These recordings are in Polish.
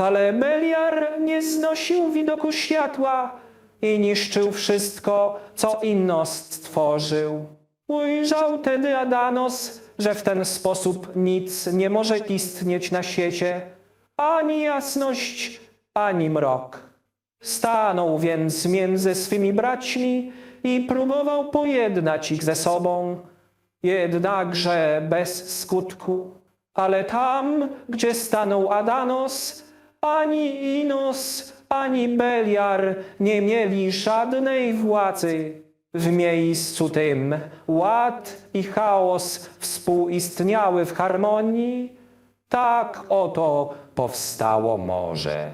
Ale Beliar nie znosił widoku światła i niszczył wszystko, co Innos stworzył. Ujrzał tedy Adanos, że w ten sposób nic nie może istnieć na świecie, ani jasność, ani mrok. Stanął więc między swymi braćmi i próbował pojednać ich ze sobą, jednakże bez skutku. Ale tam, gdzie stanął Adanos, ani Inos, ani Beliar nie mieli żadnej władzy. W miejscu tym ład i chaos współistniały w harmonii. Tak oto powstało morze.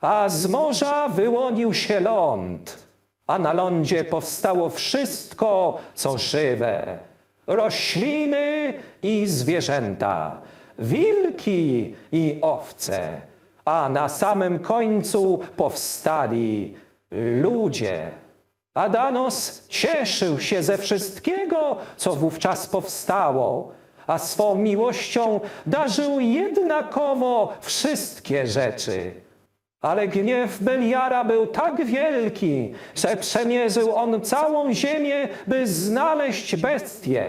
A z morza wyłonił się ląd, a na lądzie powstało wszystko, co żywe. Rośliny i zwierzęta, wilki i owce, a na samym końcu powstali ludzie. Adanos cieszył się ze wszystkiego, co wówczas powstało, a swą miłością darzył jednakowo wszystkie rzeczy. Ale gniew Beliara był tak wielki, że przemierzył on całą ziemię, by znaleźć bestię.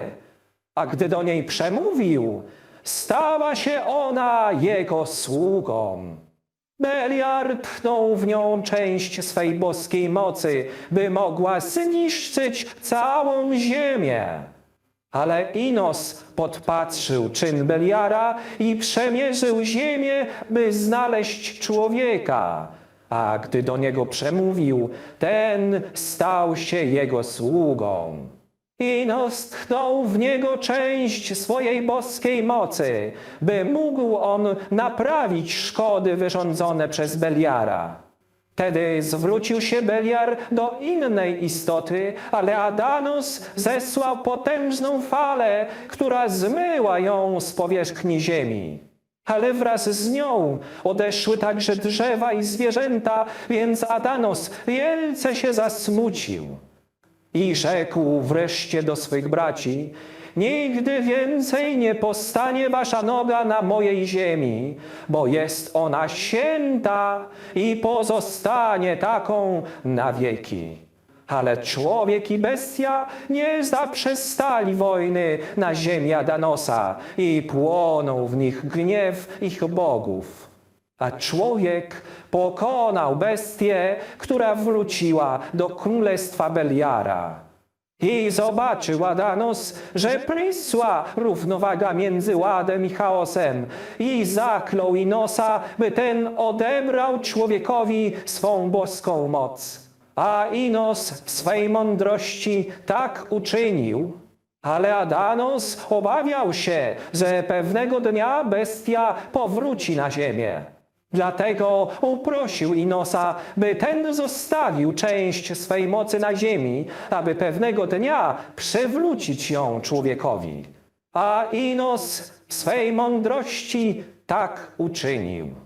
A gdy do niej przemówił, stała się ona jego sługą. Beliar tchnął w nią część swej boskiej mocy, by mogła zniszczyć całą ziemię. Ale Inos podpatrzył czyn Beliara i przemierzył ziemię, by znaleźć człowieka. A gdy do niego przemówił, ten stał się jego sługą. Inos tchnął w niego część swojej boskiej mocy, by mógł on naprawić szkody wyrządzone przez Beliara. Wtedy zwrócił się Beliar do innej istoty, ale Adanos zesłał potężną falę, która zmyła ją z powierzchni ziemi. Ale wraz z nią odeszły także drzewa i zwierzęta, więc Adanos wielce się zasmucił. I rzekł wreszcie do swych braci: Nigdy więcej nie postanie wasza noga na mojej ziemi, bo jest ona święta i pozostanie taką na wieki. Ale człowiek i bestia nie zaprzestali wojny na ziemi Adanosa i płonął w nich gniew ich bogów. A człowiek pokonał bestię, która wróciła do królestwa Beliara. I zobaczył Adanos, że prysła równowaga między ładem i chaosem i zaklął Inosa, by ten odebrał człowiekowi swą boską moc. A Inos w swej mądrości tak uczynił, ale Adanos obawiał się, że pewnego dnia bestia powróci na ziemię. Dlatego uprosił Inosa, by ten zostawił część swej mocy na ziemi, aby pewnego dnia przywrócić ją człowiekowi. A Inos w swej mądrości tak uczynił.